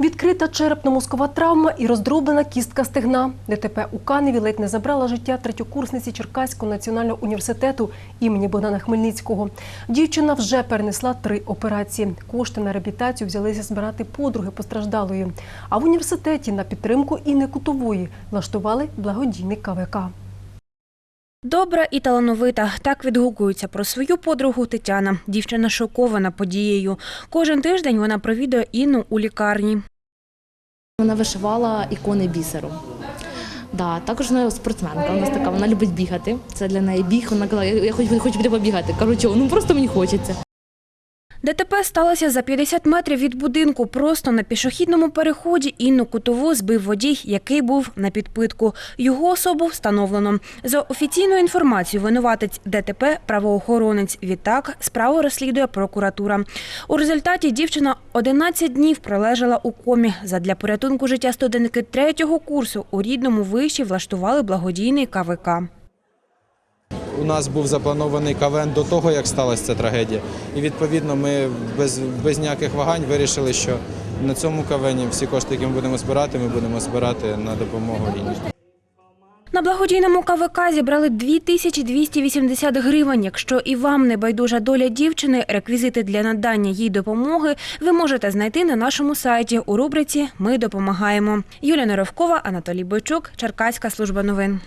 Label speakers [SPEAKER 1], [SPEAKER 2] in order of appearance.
[SPEAKER 1] Відкрита черепно-мозкова травма і роздроблена кістка стегна. ДТП у Каневі ледь не забрала життя третьокурсниці Черкаського національного університету імені Богдана Хмельницького. Дівчина вже перенесла три операції. Кошти на реабілітацію взялися збирати подруги постраждалої. А в університеті на підтримку Інни Кутової влаштували благодійний КВК.
[SPEAKER 2] Добра і талановита. Так відгукується про свою подругу Тетяна. Дівчина шокована подією. Кожен тиждень вона провідує Інну у лікарні.
[SPEAKER 3] Вона вишивала ікони бісером. Да, також вона спортсменка. Вона така, вона любить бігати. Це для неї біг. Вона казала, я хочу, хочу піти побігати. Кажу. Ну просто мені хочеться.
[SPEAKER 2] ДТП сталося за 50 метрів від будинку. Просто на пішохідному переході Інну Кутову збив водій, який був на підпитку. Його особу встановлено. За офіційною інформацією, винуватець ДТП – правоохоронець. Відтак, справу розслідує прокуратура. У результаті дівчина 11 днів пролежала у комі. Задля порятунку життя студентки третього курсу у рідному виші влаштували благодійний КВК.
[SPEAKER 4] У нас був запланований КВН до того, як сталася ця трагедія. І відповідно ми без, без ніяких вагань вирішили, що на цьому КВНі всі кошти, які ми будемо збирати, ми будемо збирати на допомогу Іні.
[SPEAKER 2] На благодійному КВК зібрали 2280 гривень. Якщо і вам не байдужа доля дівчини, реквізити для надання їй допомоги ви можете знайти на нашому сайті у рубриці Ми допомагаємо. Юлія Норовкова, Анатолій Бойчук, Черкаська служба новин.